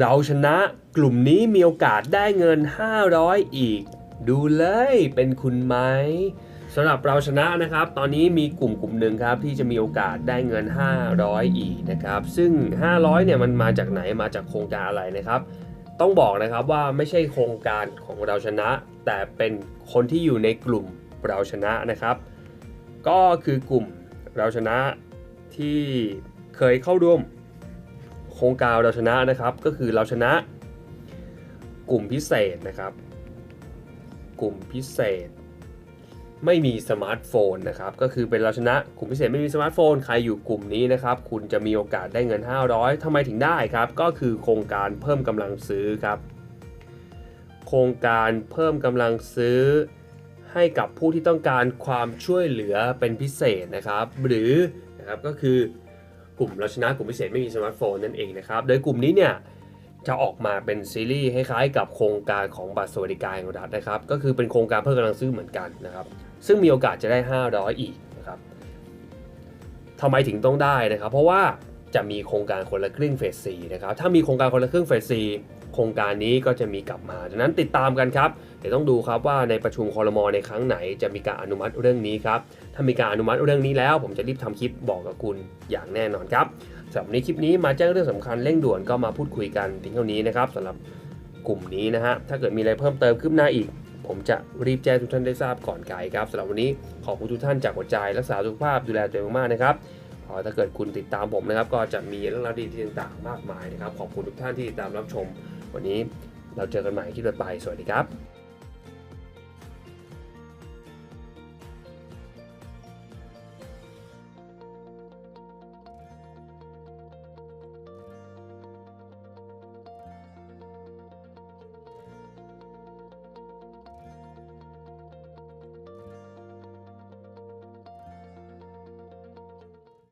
เราชนะกลุ่มนี้มีโอกาสได้เงิน 500 อีก ดูเลยเป็นคุณไหมสำหรับเราชนะนะครับ ตอนนี้มีกลุ่มกลุ่มหนึ่งครับที่จะมีโอกาสได้เงิน 500 อีกนะครับ ซึ่ง 500เนี่ยมันมาจากไหนมาจากโครงการอะไรนะครับ ต้องบอกนะครับว่าไม่ใช่โครงการของเราชนะ แต่เป็นคนที่อยู่ในกลุ่มเราชนะนะครับ ก็คือกลุ่มเราชนะที่เคยเข้าร่วม ครงการเราชนะนะครับ ก็คือเราชนะ กลุ่มพิเศษนะครับ กลุ่มพิเศษ ไม่มีสมาร์ทโฟนนะครับ ก็คือเป็นเราชนะกลุ่มพิเศษไม่มีสมาร์ทโฟน ใครอยู่กลุ่มนี้นะครับ คุณจะมีโอกาสได้เงิน 500ทำไมถึงได้ครับ ก็คือโครงการเพิ่มกำลังซื้อครับ โครงการเพิ่มกำลังซื้อให้กับผู้ที่ต้องการความช่วยเหลือเป็นพิเศษนะครับ หรือนะครับก็คือ กลุ่มเราชนะกลุ่มพิเศษไม่มีสมาร์ทโฟนนั่นเองนะครับ โดยกลุ่มนี้เนี่ยจะออกมาเป็นซีรีส์คล้ายๆกับโครงการของบัตรสวัสดิการแห่งรัฐนะครับ ก็คือเป็นโครงการเพิ่มกำลังซื้อเหมือนกันนะครับ ซึ่งมีโอกาสจะได้ 500 อีกนะครับทำไมถึงต้องได้นะครับ เพราะว่า จะมีโครงการคนละครึ่งเฟส4นะครับถ้ามีโครงการคนละครึ่งเฟส4โครงการนี้ก็จะมีกลับมาดังนั้นติดตามกันครับเดี๋ยวต้องดูครับว่าในประชุมคอรมอในครั้งไหนจะมีการอนุมัติเรื่องนี้ครับถ้ามีการอนุมัติเรื่องนี้แล้ว ผมจะรีบทำคลิปบอกกับคุณอย่างแน่นอนครับสำหรับในคลิปนี้มาแจ้งเรื่องสำคัญเร่งด่วนก็มาพูดคุยกันถึงเท่านี้นะครับสำหรับกลุ่มนี้นะฮะถ้าเกิดมีอะไรเพิ่มเติมขึ้นหน้าอีก ผมจะรีบแจ้งทุกท่านได้ทราบก่อนไกลครับสำหรับวันนี้ขอบคุณทุกท่านจากหัวใจรักษาสุขภาพดูแลตัวเองมากนะครับ ถ้าเกิดคุณติดตามผมนะครับ ก็จะมีเรื่องราวดีๆต่างๆ มากมายนะครับ ขอบคุณทุกท่านที่ติดตามรับชม วันนี้เราเจอกันใหม่ที่ต่อไป สวัสดีครับ